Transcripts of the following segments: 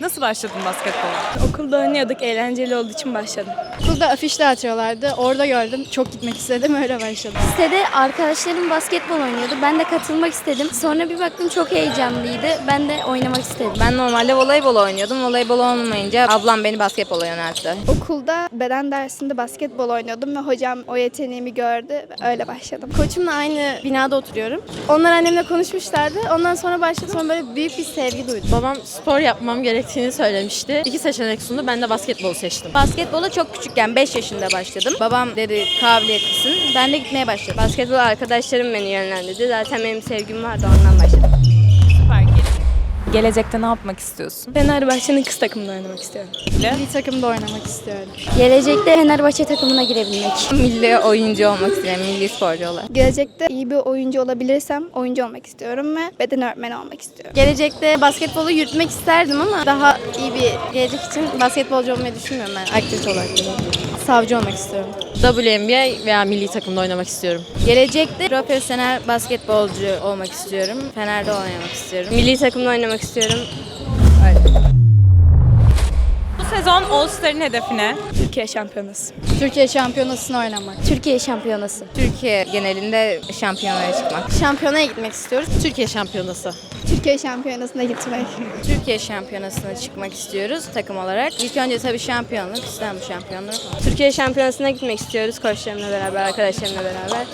Nasıl başladın basketbola? Okulda oynuyorduk, eğlenceli olduğu için başladım. Okulda afiş dağıtıyorlardı. Orada gördüm. Çok gitmek istedim. Öyle başladım. Sitede arkadaşlarım basketbol oynuyordu. Ben de katılmak istedim. Sonra bir baktım çok heyecanlıydı. Ben de oynamak istedim. Ben normalde voleybol oynuyordum. Voleybol olmayınca ablam beni basketbola yöneltti. Okulda beden dersinde basketbol oynuyordum ve hocam o yeteneğimi gördü öyle başladım. Koçumla aynı binada oturuyorum. Onlar annemle konuşmuşlardı. Ondan sonra başladım. Sonra böyle büyük bir sevgi duydum. Babam spor yapmam gerektiğini söylemişti. İki seçenek sundu. Ben de basketbol seçtim. Basketbola çok küçükken 5 yaşında başladım. Babam dedi kabiliyetlisin. Ben de gitmeye başladım. Basketbol arkadaşlarım beni yönlendirdi. Zaten benim sevgim vardı ondan başladım. Gelecekte ne yapmak istiyorsun? Fenerbahçe'nin kız takımında oynamak istiyorum. Milli takımda oynamak istiyorum. Gelecekte Fenerbahçe takımına girebilmek. Milli oyuncu olmak istiyorum. Milli sporcu olarak. Gelecekte iyi bir oyuncu olabilirsem oyuncu olmak istiyorum ve beden öğretmeni olmak istiyorum. Gelecekte basketbolu yürütmek isterdim ama daha iyi bir gelecek için basketbolcu olmayı düşünmüyorum ben aktivite olarak. Savcı olmak istiyorum. WNBA veya milli takımda oynamak istiyorum. Gelecekte profesyonel basketbolcu olmak istiyorum. Fener'de oynamak istiyorum. Milli takımda oynamak istiyorum. Bu sezon All Star'ın hedefi ne? Türkiye şampiyonası. Türkiye şampiyonasını oynamak. Türkiye şampiyonası. Türkiye genelinde şampiyonaya çıkmak. Şampiyonaya gitmek istiyoruz. Türkiye şampiyonası. Türkiye şampiyonasına gitmek. Türkiye şampiyonasına çıkmak istiyoruz takım olarak. İlk önce tabii şampiyonluk, İstanbul şampiyonluğu falan. Türkiye şampiyonasına gitmek istiyoruz koçlarımla beraber, arkadaşlarımla beraber.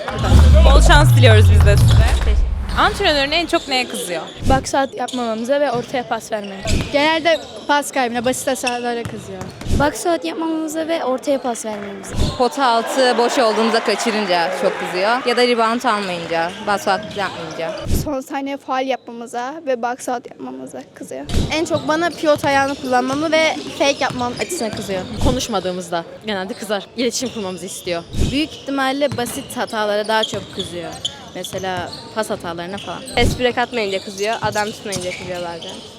Bol şans diliyoruz biz de size. Antrenörün en çok neye kızıyor? Bak saat yapmamamıza ve ortaya pas vermeye. Genelde pas kaybına, basit hatalara kızıyor. Box out yapmamamıza ve ortaya pas vermemize. Pota altı boş olduğunda kaçırınca çok kızıyor. Ya da rebound almayınca, basket yapmayınca. Son saniye faal yapmamıza ve box out yapmamıza kızıyor. En çok bana pivot ayağını kullanmamı ve fake yapmam açısına kızıyor. Konuşmadığımızda genelde kızar. İletişim kurmamızı istiyor. Büyük ihtimalle basit hatalara daha çok kızıyor. Mesela pas hatalarına falan. Espri katmayınca kızıyor, adam tutmayınca kızıyor bazen.